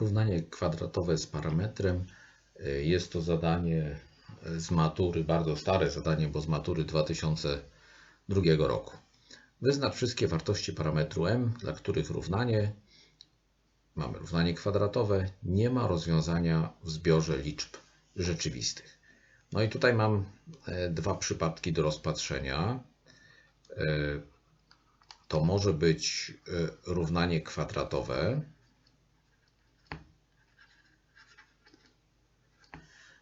Równanie kwadratowe z parametrem. Y, Jest to zadanie z matury, bardzo stare zadanie, bo z matury 2002 roku. Wyznacz wszystkie wartości parametru m, dla których równanie, mamy równanie kwadratowe, nie ma rozwiązania w zbiorze liczb rzeczywistych. No i tutaj mam e, dwa przypadki do rozpatrzenia. To może być równanie kwadratowe.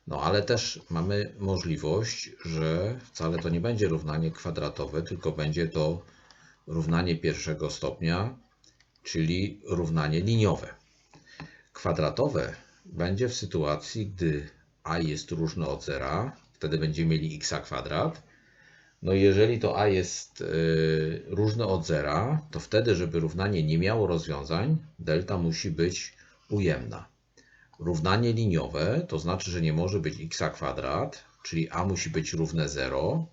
No ale też mamy możliwość, że wcale to nie będzie równanie kwadratowe, tylko będzie to równanie pierwszego stopnia, czyli równanie liniowe. Kwadratowe będzie w sytuacji, gdy a jest różne od zera, wtedy będziemy mieli x kwadrat. No i jeżeli to a jest y, różne od zera, to wtedy, żeby równanie nie miało rozwiązań, delta musi być ujemna. Równanie liniowe to znaczy, że nie może być x kwadrat, czyli a musi być równe 0,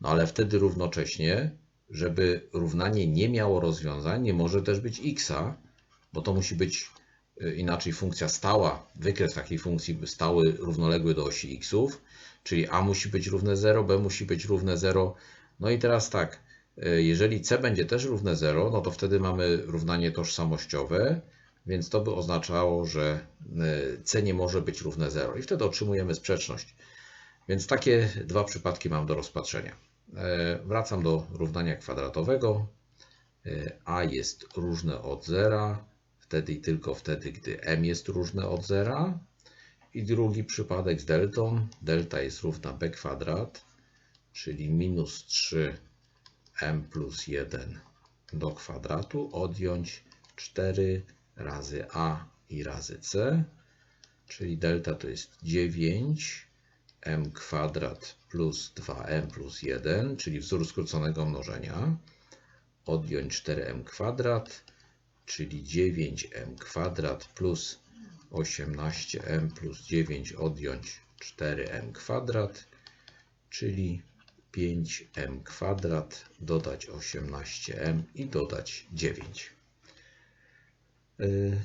no ale wtedy równocześnie, żeby równanie nie miało rozwiązań, nie może też być x, bo to musi być y, inaczej funkcja stała, wykres takiej funkcji stały równoległy do osi xów, czyli a musi być równe 0, b musi być równe 0. No i teraz tak, y, jeżeli c będzie też równe 0, no to wtedy mamy równanie tożsamościowe, więc to by oznaczało, że y, c nie może być równe 0 i wtedy otrzymujemy sprzeczność. Więc takie dwa przypadki mam do rozpatrzenia. E, Wracam do równania kwadratowego. E, a jest różne od zera, wtedy i tylko wtedy, gdy m jest różne od zera. I drugi przypadek z deltą. Delta jest równa b kwadrat, czyli minus 3m plus 1 do kwadratu, odjąć 4 razy a i razy c, czyli delta to jest 9 m kwadrat plus 2m plus 1, czyli wzór skróconego mnożenia, odjąć 4m kwadrat, czyli 9m kwadrat plus 18m plus 9 odjąć 4m kwadrat, czyli 5m kwadrat, dodać 18m i dodać 9. Yy,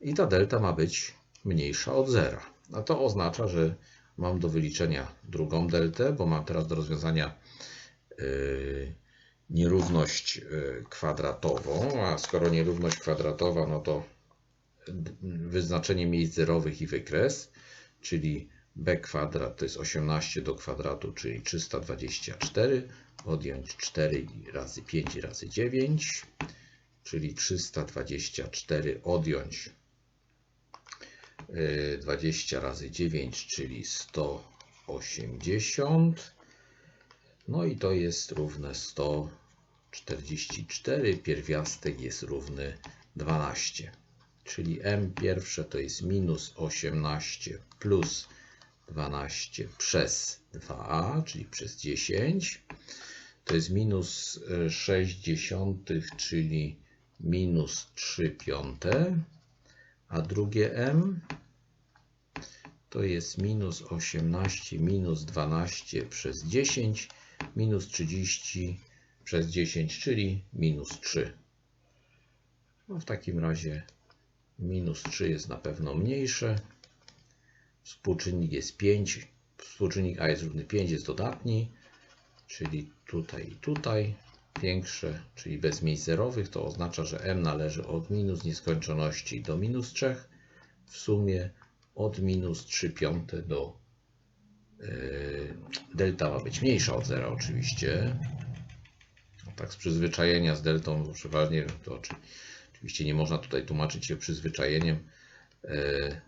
I ta delta ma być mniejsza od zera. A to oznacza, że mam do wyliczenia drugą deltę, bo mam teraz do rozwiązania yy, nierówność yy, kwadratową, a skoro nierówność kwadratowa, no to wyznaczenie miejsc zerowych i wykres, czyli b kwadrat to jest 18 do kwadratu, czyli 324, odjąć 4 razy 5 razy 9, czyli 324 odjąć 20 razy 9, czyli 180. No i to jest równe 144. Pierwiastek jest równy 12. Czyli m pierwsze to jest minus 18 plus 12 przez 2a, czyli przez 10. To jest minus 60, czyli minus 3 piąte. A drugie m to jest minus 18 minus 12 przez 10 minus 30 przez 10, czyli minus 3. No w takim razie minus 3 jest na pewno mniejsze. Współczynnik jest 5. Współczynnik a jest równy 5, jest dodatni, czyli tutaj i tutaj. Większe, czyli bez miejsc zerowych, to oznacza, że m należy od minus nieskończoności do minus 3. W sumie od minus 3 piąte do yy, delta ma być mniejsza od zera oczywiście. Tak z przyzwyczajenia z deltą no, przeważnie to oczywiście nie można tutaj tłumaczyć się przyzwyczajeniem. Yy,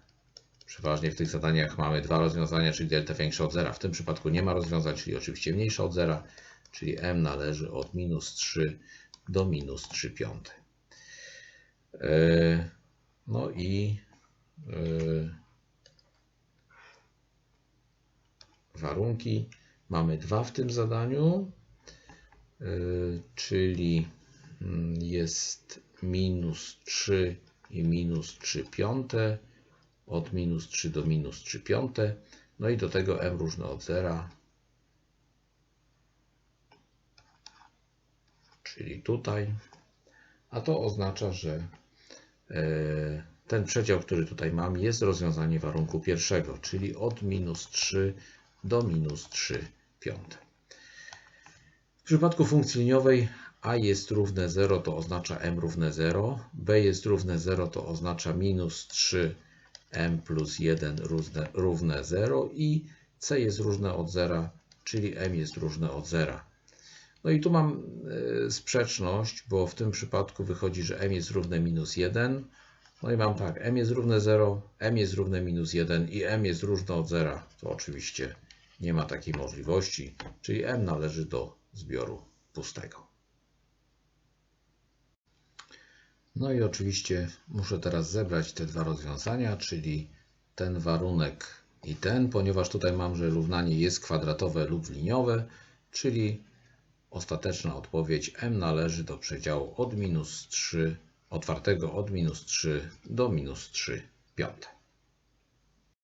przeważnie w tych zadaniach mamy dwa rozwiązania, czyli delta większa od zera. W tym przypadku nie ma rozwiązań, czyli oczywiście mniejsza od zera, czyli m należy od minus 3 do minus 3 piąte. Yy, no i warunki. Mamy dwa w tym zadaniu, y, czyli mm, jest minus 3 i minus 3 piąte, od minus 3 do minus 3 piąte, no i do tego m różne od zera, czyli tutaj, a to oznacza, że e, ten przedział, który tutaj mam, jest rozwiązanie warunku pierwszego, czyli od minus 3 do minus 3 piąte. W przypadku funkcji liniowej a jest równe 0, to oznacza m równe 0, b jest równe 0, to oznacza minus 3 m plus 1 równe, równe 0 i c jest różne od 0, czyli m jest różne od 0. No i tu mam y, sprzeczność, bo w tym przypadku wychodzi, że m jest równe minus 1. No i mam tak, m jest równe 0, m jest równe minus 1 i m jest różne od 0. To oczywiście nie ma takiej możliwości, czyli m należy do zbioru pustego. No i oczywiście muszę teraz zebrać te dwa rozwiązania, czyli ten warunek i ten, ponieważ tutaj mam, że równanie jest kwadratowe lub liniowe, czyli ostateczna odpowiedź m należy do przedziału od minus 3, otwartego od minus 3 do minus 3 piąte.